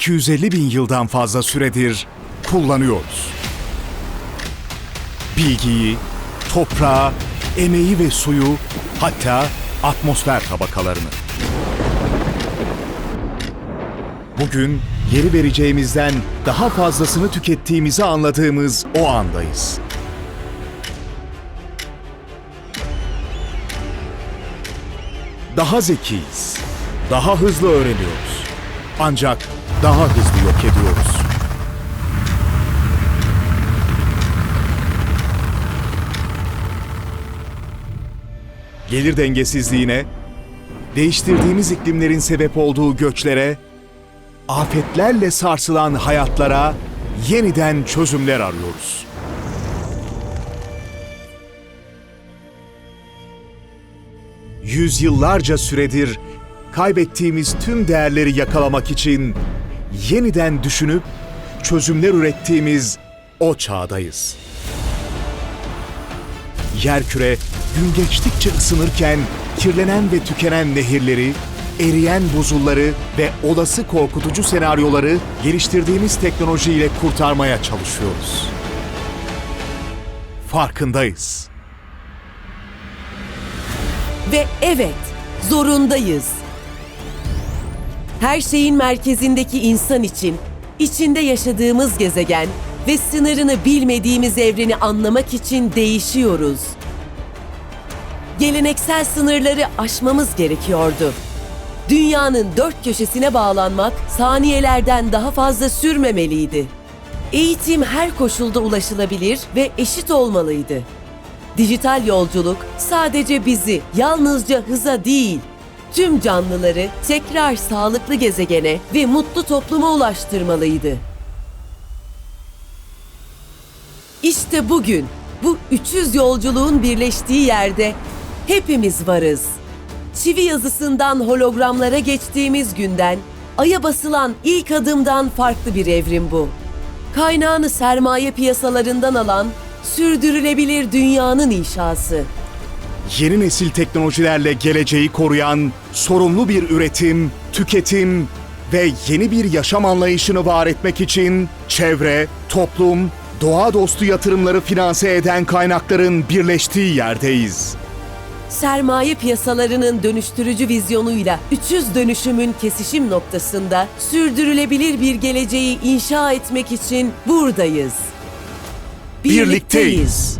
250 bin yıldan fazla süredir kullanıyoruz. Bilgiyi, toprağı, emeği ve suyu, hatta atmosfer tabakalarını. Bugün geri vereceğimizden daha fazlasını tükettiğimizi anladığımız o andayız. Daha zekiyiz. Daha hızlı öğreniyoruz. Ancak daha hızlı yok ediyoruz. Gelir dengesizliğine, değiştirdiğimiz iklimlerin sebep olduğu göçlere, afetlerle sarsılan hayatlara yeniden çözümler arıyoruz. Yüzyıllarca süredir kaybettiğimiz tüm değerleri yakalamak için yeniden düşünüp çözümler ürettiğimiz o çağdayız. Yerküre gün geçtikçe ısınırken kirlenen ve tükenen nehirleri, eriyen buzulları ve olası korkutucu senaryoları geliştirdiğimiz teknolojiyle kurtarmaya çalışıyoruz. Farkındayız. Ve evet, zorundayız. Her şeyin merkezindeki insan için, içinde yaşadığımız gezegen ve sınırını bilmediğimiz evreni anlamak için değişiyoruz. Geleneksel sınırları aşmamız gerekiyordu. Dünyanın dört köşesine bağlanmak saniyelerden daha fazla sürmemeliydi. Eğitim her koşulda ulaşılabilir ve eşit olmalıydı. Dijital yolculuk sadece bizi yalnızca hıza değil, tüm canlıları tekrar sağlıklı gezegene ve mutlu topluma ulaştırmalıydı. İşte bugün bu 300 yolculuğun birleştiği yerde hepimiz varız. Çivi yazısından hologramlara geçtiğimiz günden, aya basılan ilk adımdan farklı bir evrim bu. Kaynağını sermaye piyasalarından alan sürdürülebilir dünyanın inşası. Yeni nesil teknolojilerle geleceği koruyan sorumlu bir üretim, tüketim ve yeni bir yaşam anlayışını var etmek için çevre, toplum, doğa dostu yatırımları finanse eden kaynakların birleştiği yerdeyiz. Sermaye piyasalarının dönüştürücü vizyonuyla 300 dönüşümün kesişim noktasında sürdürülebilir bir geleceği inşa etmek için buradayız. Birlikteyiz.